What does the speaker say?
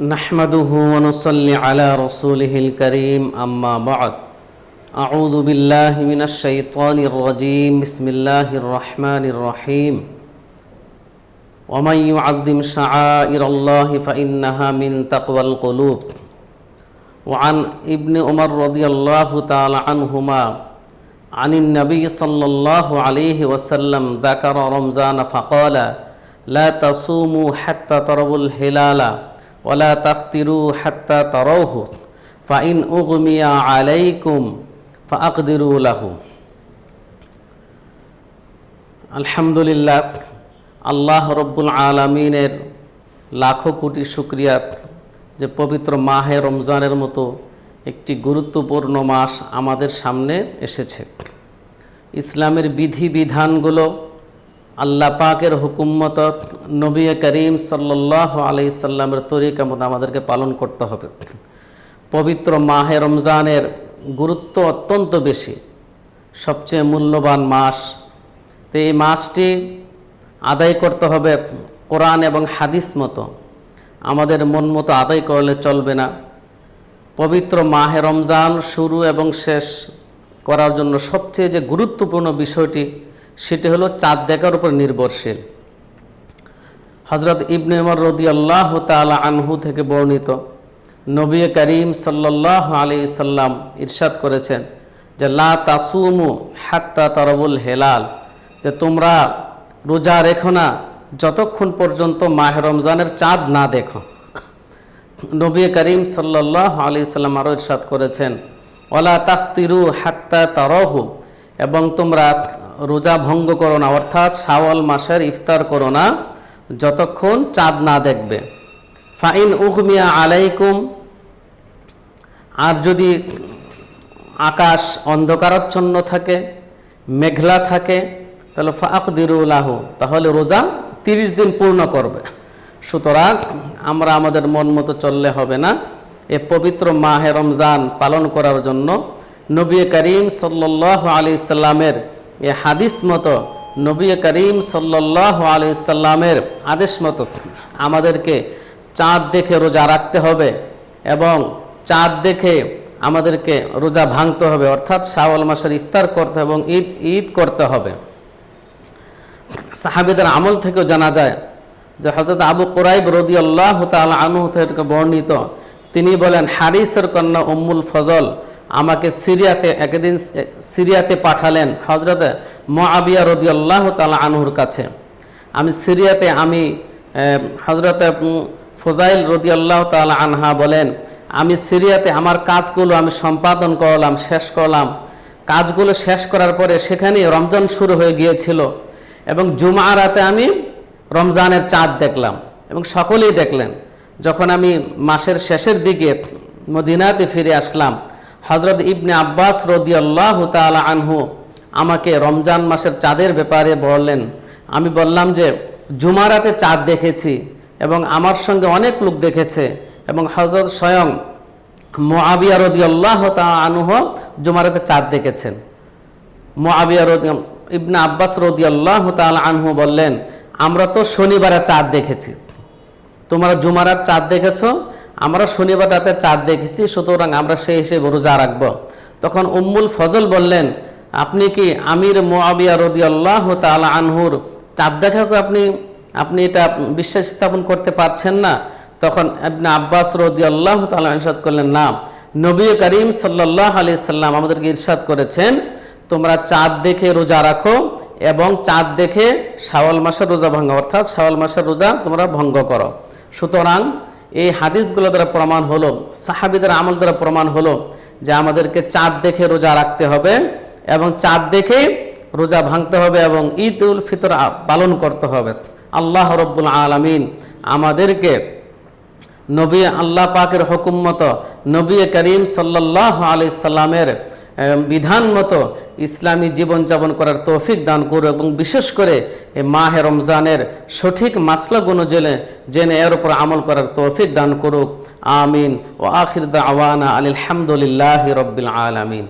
نحمده ونصلي على رسوله الكريم أما بعد أعوذ بالله من الشيطان الرجيم بسم الله الرحمن الرحيم ومن يعظم شعائر الله فإنها من تقوى القلوب وعن ابن عمر رضي الله تعالى عنهما عن النبي صلى الله عليه وسلم ذكر رمضان فقال لا تصوموا حتى تروا الهلال OLA তাকতিরু হাত্তা তরৌহু fine উগমিয়া আলাইকুম ফাকদিরু আলহামদুলিল্লাহ, আল্লাহ রব্বুল আলমিনের লাখো কোটি সুক্রিয়াত যে পবিত্র মাহে রমজানের মতো একটি গুরুত্বপূর্ণ মাস আমাদের সামনে এসেছে। ইসলামের বিধি বিধানগুলো আল্লাহ পাকের হুকুমত নবী করিম সাল্লাহ আলি সাল্লামের তরিকা মতো আমাদেরকে পালন করতে হবে। পবিত্র মাহে রমজানের গুরুত্ব অত্যন্ত বেশি, সবচেয়ে মূল্যবান মাস। তো এই মাসটি আদায় করতে হবে কোরআন এবং হাদিস মতো। আমাদের মন মতো আদায় করলে চলবে না। পবিত্র মাহে রমজান শুরু এবং শেষ করার জন্য সবচেয়ে যে গুরুত্বপূর্ণ বিষয়টি সেটি হলো চাঁদ দেখার উপর নির্ভরশীল। হজরত ইবনে উমর রদি আল্লাহ তালা আনহু থেকে বর্ণিত নবী করিম সাল্লাহ আলি সাল্লাম ইরশাদ করেছেন যে, লা তাসুমু হাত্তা তরবুল হেলাল যে তোমরা রোজা রেখো না, যতক্ষণ পর্যন্ত মাহ রমজানের চাঁদ না দেখো। নবী করিম সাল্লাহ আলি সাল্লাম আরও ইরশাদ করেছেন ওলা তাফতিরু হাত্তা তরহু এবং তোমরা রোজা ভঙ্গ করো না, অর্থাৎ শাওয়াল মাসের ইফতার করো না, যতক্ষণ চাঁদ না দেখবে। ফাইন উহমিয়া আলাইকুম, আর যদি আকাশ অন্ধকারাচ্ছন্ন থাকে, মেঘলা থাকে, তাহলে ফাকদিরুল্লাহ তাহলে রোজা তিরিশ দিন পূর্ণ করবে। সুতরাং আমরা আমাদের মন মতো চললে হবে না। এ পবিত্র মাহে রমজান পালন করার জন্য নবী করিম সাল্লাহ আলি সাল্লামের এ হাদিস মতো নবী করিম সাল্লাহ সাল্লামের আদেশ মতো আমাদেরকে চাঁদ দেখে রোজা রাখতে হবে এবং চাঁদ দেখে আমাদেরকে রোজা ভাঙতে হবে, অর্থাৎ শাওয়াল মাসের ইফতার করতে হবে এবং ঈদ ঈদ করতে হবে। সাহাবিদের আমল থেকেও জানা যায় যে হজরত আবু কোরাইব রদি আল্লাহ তাল আনহু থেকে বর্ণিত, তিনি বলেন, হারিসের কন্যা উম্মুল ফজল আমাকে সিরিয়াতে, একদিন সিরিয়াতে পাঠালেন হজরত রদি আল্লাহ তাল আনহুর কাছে। আমি সিরিয়াতে, আমি হজরত ফজাইল রদি আল্লাহ তাল আনহা বলেন, আমি সিরিয়াতে আমার কাজগুলো আমি সম্পাদন করলাম, শেষ করলাম। কাজগুলো শেষ করার পরে সেখানে রমজান শুরু হয়ে গিয়েছিল এবং জুমা রাতে আমি রমজানের চাঁদ দেখলাম এবং সকলেই দেখলেন। যখন আমি মাসের শেষের দিকে মদিনাতে ফিরে আসলাম হজরত ইবনে আব্বাস রদি আল্লাহ তালা আনহু আমাকে রমজান মাসের চাঁদের ব্যাপারে বললেন। আমি বললাম যে জুমারাতে চাঁদ দেখেছি এবং আমার সঙ্গে অনেক লোক দেখেছে এবং হজরত স্বয়ং মোয়াবিয়া রদি আল্লাহ আনুহ জুমারাতে চাঁদ দেখেছেন। মোয়াবিয়া রদি, ইবনে আব্বাস রদি আল্লাহ তাল আনহু বললেন, আমরা তো শনিবারে চাঁদ দেখেছি। তোমরা জুমারার চাঁদ দেখেছ? আমরা শনিবার রাতে চাঁদ দেখেছি, সুতরাং আমরা সেই হিসেবে রোজা রাখব। তখন উম্মুল ফজল বললেন, আপনি কি আমির মোয়াবিয়া রদি আল্লাহ তাল আনহুর চাঁদ দেখাকে আপনি আপনি এটা বিশ্বাস স্থাপন করতে পারছেন না? তখন আপনি আব্বাস রদি আল্লাহ তালা ইরশাদ করলেন, না, নবী করিম সাল্লাহ আলি সাল্লাম আমাদেরকে ইরশাদ করেছেন, তোমরা চাঁদ দেখে রোজা রাখো এবং চাঁদ দেখে শাওয়াল মাসের রোজা ভঙ্গ অর্থাৎ শাওয়াল মাসের রোজা তোমরা ভঙ্গ করো। সুতরাং এই হাদিসগুলো দ্বারা প্রমাণ হলো, সাহাবিদের আমল দ্বারা প্রমাণ হলো যে আমাদেরকে চাঁদ দেখে রোজা রাখতে হবে এবং চাঁদ দেখে রোজা ভাঙতে হবে এবং ঈদ উল ফিতর পালন করতে হবে। আল্লাহ রব্বুল আলমিন আমাদেরকে নবী আল্লাহ পাকের হুকুম মতো নবী করিম সাল্লাহ আলি সাল্লামের বিধান মতো ইসলামী জীবনযাপন করার তৌফিক দান করুক এবং বিশেষ করে এই মাহে রমজানের সঠিক মাসলাগুলো জেনে জেনে এর উপর আমল করার তৌফিক দান করুক। আমিন। ও আখির দা আওয়ানা আলহামদুলিল্লাহ রব্বিল আলমিন।